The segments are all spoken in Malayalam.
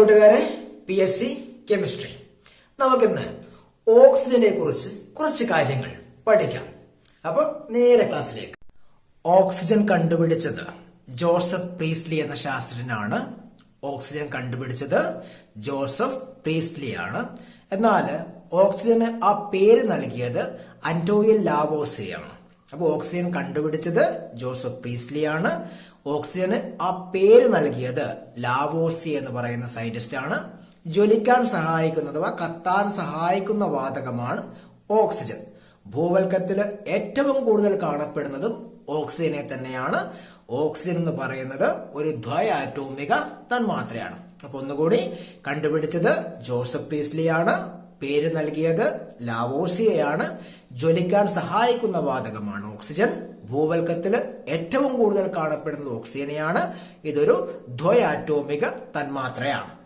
കൂട്ടുകാരെ പി എസ് സി കെമിസ്ട്രി നമുക്കിന്ന് ഓക്സിജനെ കുറിച്ച് കുറച്ച് കാര്യങ്ങൾ പഠിക്കാം. അപ്പൊ നേരെ ക്ലാസ്സിലേക്ക്. ഓക്സിജൻ കണ്ടുപിടിച്ചത് ജോസഫ് പ്രീസ്ലി എന്ന ശാസ്ത്രജ്ഞനാണ്. ഓക്സിജൻ കണ്ടുപിടിച്ചത് ജോസഫ് പ്രീസ്ലി ആണ്. എന്നാൽ ഓക്സിജന് ആ പേര് നൽകിയത് അന്റോയിൽ ലാവോസിയാണ്. അപ്പൊ ഓക്സിജൻ കണ്ടുപിടിച്ചത് ജോസഫ് പ്രീസ്ലി ആണ്. ഓക്സിജന് ആ പേര് നൽകിയത് ലാവോസി എന്ന് പറയുന്ന സയന്റിസ്റ്റ് ആണ്. ജ്വലിക്കാൻ സഹായിക്കുന്ന അഥവാ കത്താൻ സഹായിക്കുന്ന വാതകമാണ് ഓക്സിജൻ. ഭൂവൽക്കത്തിൽ ഏറ്റവും കൂടുതൽ കാണപ്പെടുന്നതും ഓക്സിജനെ തന്നെയാണ്. ഓക്സിജൻ എന്ന് പറയുന്നത് ഒരു ദ്വയാറ്റോമിക തന്മാത്രയാണ്. അപ്പൊ ഒന്നുകൂടി കണ്ടുപിടിച്ചത് ജോസഫ് പ്രീസ്ലി ആണ്. പേര് നൽകിയത് ലാവോസിയയാണ്. ജ്വലിക്കാൻ സഹായിക്കുന്ന വാതകമാണ് ഓക്സിജൻ. ഭൂവൽക്കത്തിൽ ഏറ്റവും കൂടുതൽ കാണപ്പെടുന്നത് ഓക്സിജനെയാണ്. ഇതൊരു ദ്വയാറ്റോമിക തന്മാത്രയാണ്.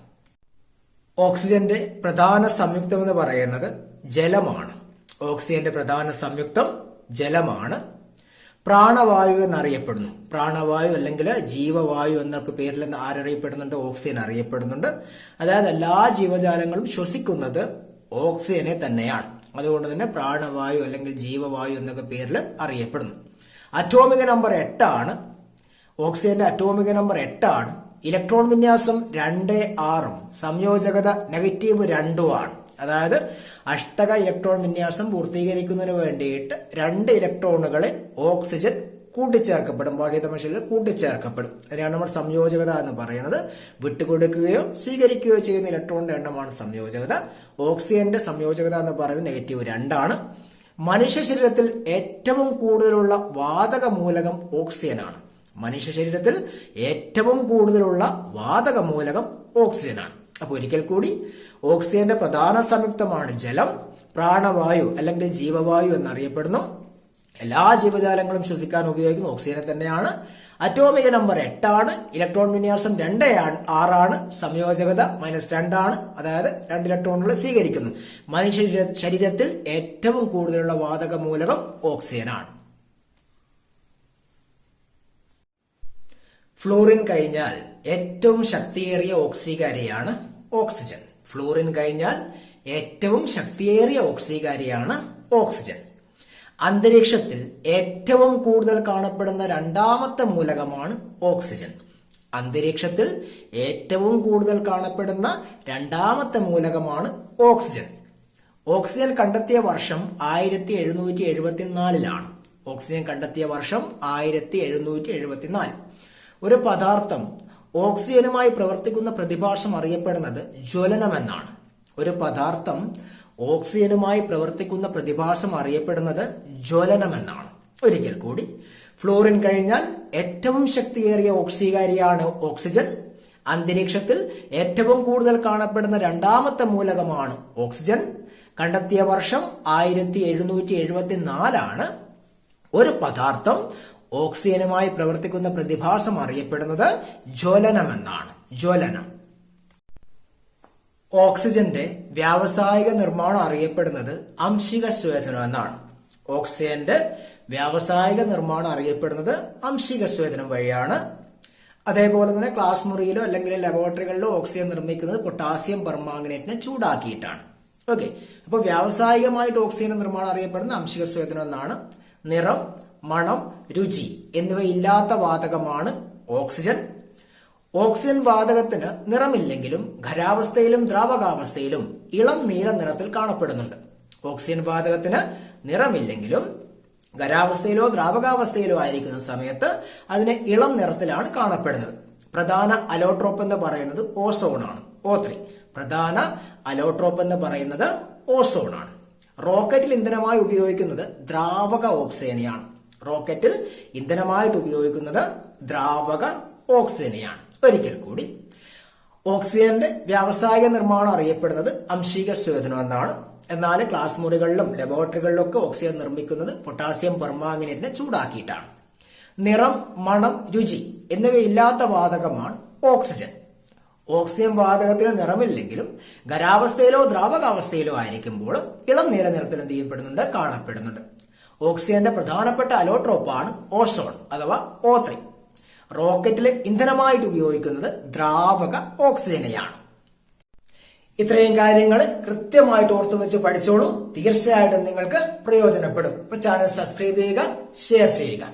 ഓക്സിജന്റെ പ്രധാന സംയുക്തം എന്ന് പറയുന്നത് ജലമാണ്. ഓക്സിജന്റെ പ്രധാന സംയുക്തം ജലമാണ്. പ്രാണവായു എന്നറിയപ്പെടുന്നു. പ്രാണവായു അല്ലെങ്കിൽ ജീവവായു എന്നൊക്കെ പേരിൽ ആരറിയപ്പെടുന്നുണ്ട്? ഓക്സിജൻ അറിയപ്പെടുന്നുണ്ട്. അതായത് എല്ലാ ജീവജാലങ്ങളും ശ്വസിക്കുന്നത് ഓക്സിജനെ തന്നെയാണ്. അതുകൊണ്ട് തന്നെ പ്രാണവായു അല്ലെങ്കിൽ ജീവവായു എന്നൊക്കെ പേരിൽ അറിയപ്പെടുന്നു. അറ്റോമിക നമ്പർ എട്ടാണ്. ഓക്സിജന്റെ അറ്റോമിക നമ്പർ എട്ടാണ്. ഇലക്ട്രോൺ വിന്യാസം രണ്ട് ആറും. സംയോജകത നെഗറ്റീവ് രണ്ടുമാണ് അതായത് അഷ്ടക ഇലക്ട്രോൺ വിന്യാസം പൂർത്തീകരിക്കുന്നതിന് വേണ്ടിയിട്ട് രണ്ട് ഇലക്ട്രോണുകളെ ഓക്സിജൻ കൂട്ടിച്ചേർക്കപ്പെടും. ബാഹ്യതമശയിൽ കൂട്ടിച്ചേർക്കപ്പെടും. അതിനാണ് നമ്മൾ സംയോജകത എന്ന് പറയുന്നത്. വിട്ടുകൊടുക്കുകയോ സ്വീകരിക്കുകയോ ചെയ്യുന്ന ഇലക്ട്രോണിന്റെ എണ്ണമാണ് സംയോജകത. ഓക്സിജന്റെ സംയോജകത എന്ന് പറയുന്നത് നെഗറ്റീവ് രണ്ടാണ്. മനുഷ്യ ശരീരത്തിൽ ഏറ്റവും കൂടുതലുള്ള വാതക മൂലകം ഓക്സിജനാണ്. മനുഷ്യ ശരീരത്തിൽ ഏറ്റവും കൂടുതലുള്ള വാതക മൂലകം ഓക്സിജനാണ്. അപ്പൊ ഒരിക്കൽ കൂടി ഓക്സിജന്റെ പ്രധാന സംയുക്തമാണ് ജലം. പ്രാണവായു അല്ലെങ്കിൽ ജീവവായു എന്നറിയപ്പെടുന്നു. എല്ലാ ജീവജാലങ്ങളും ശ്വസിക്കാൻ ഉപയോഗിക്കുന്ന ഓക്സിജനെ തന്നെയാണ്. അറ്റോമിക നമ്പർ എട്ടാണ്. ഇലക്ട്രോൺ വിന്യാസം രണ്ട് ആറാണ്. സംയോജകത മൈനസ് രണ്ടാണ് അതായത് രണ്ട് ഇലക്ട്രോണുകൾ സ്വീകരിക്കുന്നു. മനുഷ്യ ശരീരത്തിൽ ഏറ്റവും കൂടുതലുള്ള വാതക മൂലകം ഓക്സിജനാണ് ഫ്ലൂറിൻ കഴിഞ്ഞാൽ ഏറ്റവും ശക്തിയേറിയ ഓക്സികാരിയാണ് ഓക്സിജൻ ഫ്ലൂറിൻ കഴിഞ്ഞാൽ ഏറ്റവും ശക്തിയേറിയ ഓക്സികാരിയാണ് ഓക്സിജൻ അന്തരീക്ഷത്തിൽ ഏറ്റവും കൂടുതൽ കാണപ്പെടുന്ന രണ്ടാമത്തെ മൂലകമാണ് ഓക്സിജൻ. അന്തരീക്ഷത്തിൽ ഏറ്റവും കൂടുതൽ കാണപ്പെടുന്ന രണ്ടാമത്തെ മൂലകമാണ് ഓക്സിജൻ. ഓക്സിജൻ കണ്ടെത്തിയ വർഷം ആയിരത്തി എഴുന്നൂറ്റി എഴുപത്തിനാലിലാണ് ഓക്സിജൻ കണ്ടെത്തിയ വർഷം ആയിരത്തി എഴുന്നൂറ്റി എഴുപത്തിനാല് ഒരു പദാർത്ഥം ഓക്സിജനുമായി പ്രവർത്തിക്കുന്ന പ്രതിഭാസം അറിയപ്പെടുന്നത് ജ്വലനമെന്നാണ്. ഒരു പദാർത്ഥം ഓക്സിജനുമായി പ്രവർത്തിക്കുന്ന പ്രതിഭാസം അറിയപ്പെടുന്നത് ജ്വലനമെന്നാണ്. ഒരിക്കൽ കൂടി ഫ്ലോറിൻ കഴിഞ്ഞാൽ ഏറ്റവും ശക്തിയേറിയ ഓക്സികാരിയാണ് ഓക്സിജൻ. അന്തരീക്ഷത്തിൽ ഏറ്റവും കൂടുതൽ കാണപ്പെടുന്ന രണ്ടാമത്തെ മൂലകമാണ് ഓക്സിജൻ. കണ്ടെത്തിയ വർഷം ആയിരത്തി എഴുന്നൂറ്റി എഴുപത്തി നാലാണ് ഒരു പദാർത്ഥം ഓക്സിജനുമായി പ്രവർത്തിക്കുന്ന പ്രതിഭാസം അറിയപ്പെടുന്നത് ജ്വലനമെന്നാണ്. ജ്വലനം. ഓക്സിജന്റെ വ്യാവസായിക നിർമ്മാണം അറിയപ്പെടുന്നത് അംശിക സ്വേദനം എന്നാണ്. ഓക്സിജന്റെ വ്യാവസായിക നിർമ്മാണം അറിയപ്പെടുന്നത് അംശിക സ്വേദനം വഴിയാണ്. അതേപോലെ തന്നെ ക്ലാസ് മുറിയിലോ അല്ലെങ്കിൽ ലബോറട്ടറികളിലോ ഓക്സിജൻ നിർമ്മിക്കുന്നത് പൊട്ടാസ്യം പെർമാംഗനേറ്റിനെ ചൂടാക്കിയിട്ടാണ്. ഓക്കെ. അപ്പോൾ വ്യാവസായികമായിട്ട് ഓക്സിജൻ നിർമ്മാണം അറിയപ്പെടുന്ന അംശിക സ്വേദനം എന്നാണ്. നിറം മണം രുചി എന്നിവ ഇല്ലാത്ത വാതകമാണ് ഓക്സിജൻ. ഓക്സിജൻ വാതകത്തിന് നിറമില്ലെങ്കിലും ഖരാവസ്ഥയിലും ദ്രാവകാവസ്ഥയിലും ഇളം നീല നിറത്തിൽ കാണപ്പെടുന്നുണ്ട്. ഓക്സിജൻ വാതകത്തിന് നിറമില്ലെങ്കിലും ഖരാവസ്ഥയിലോ ദ്രാവകാവസ്ഥയിലോ ആയിരിക്കുന്ന സമയത്ത് അതിന് ഇളം നിറത്തിലാണ് കാണപ്പെടുന്നത്. പ്രധാന അലോട്രോപ്പ് എന്ന് പറയുന്നത് ഓസോണാണ്. ഓ ത്രീ പ്രധാന അലോട്രോപ്പ് എന്ന് പറയുന്നത് ഓസോൺ ആണ് റോക്കറ്റിൽ ഇന്ധനമായി ഉപയോഗിക്കുന്നത് ദ്രാവക ഓക്സിജനെയാണ്. റോക്കറ്റിൽ ഇന്ധനമായിട്ട് ഉപയോഗിക്കുന്നത് ദ്രാവക ഓക്സിജനെയാണ്. ഒരിക്കൽ കൂടി. ഓക്സിജന്റെ വ്യാവസായിക നിർമ്മാണം അറിയപ്പെടുന്നത് അംശീക ശോധനം എന്നാണ്. എന്നാൽ ക്ലാസ് മുറികളിലും ലബോറട്ടറികളിലും ഒക്കെ ഓക്സിജൻ നിർമ്മിക്കുന്നത് പൊട്ടാസ്യം പെർമാംഗനേറ്റിനെ ചൂടാക്കിയിട്ടാണ്. നിറം മണം രുചി എന്നിവയില്ലാത്ത വാതകമാണ് ഓക്സിജൻ. ഓക്സിജൻ വാതകത്തിന് നിറമില്ലെങ്കിലും ഖരാവസ്ഥയിലോ ദ്രാവകാവസ്ഥയിലോ ആയിരിക്കുമ്പോൾ ഇളം നീല നിറത്തിൽ എന്ത് ചെയ്യപ്പെടുന്നുണ്ട്? കാണപ്പെടുന്നുണ്ട്. ഓക്സിജന്റെ പ്രധാനപ്പെട്ട അലോട്രോപ്പാണ് ഓസോൺ അഥവാ ഓ ത്രീ റോക്കറ്റിൽ ഇന്ധനമായിട്ട് ഉപയോഗിക്കുന്നത് ദ്രാവക ഓക്സിജനെയാണ്. ഇത്രയും കാര്യങ്ങൾ കൃത്യമായിട്ട് ഓർത്തു വെച്ച് പഠിച്ചോളൂ. തീർച്ചയായിട്ടും നിങ്ങൾക്ക് പ്രയോജനപ്പെടും. അപ്പൊ ചാനൽ സബ്സ്ക്രൈബ് ചെയ്യുക ഷെയർ ചെയ്യുക.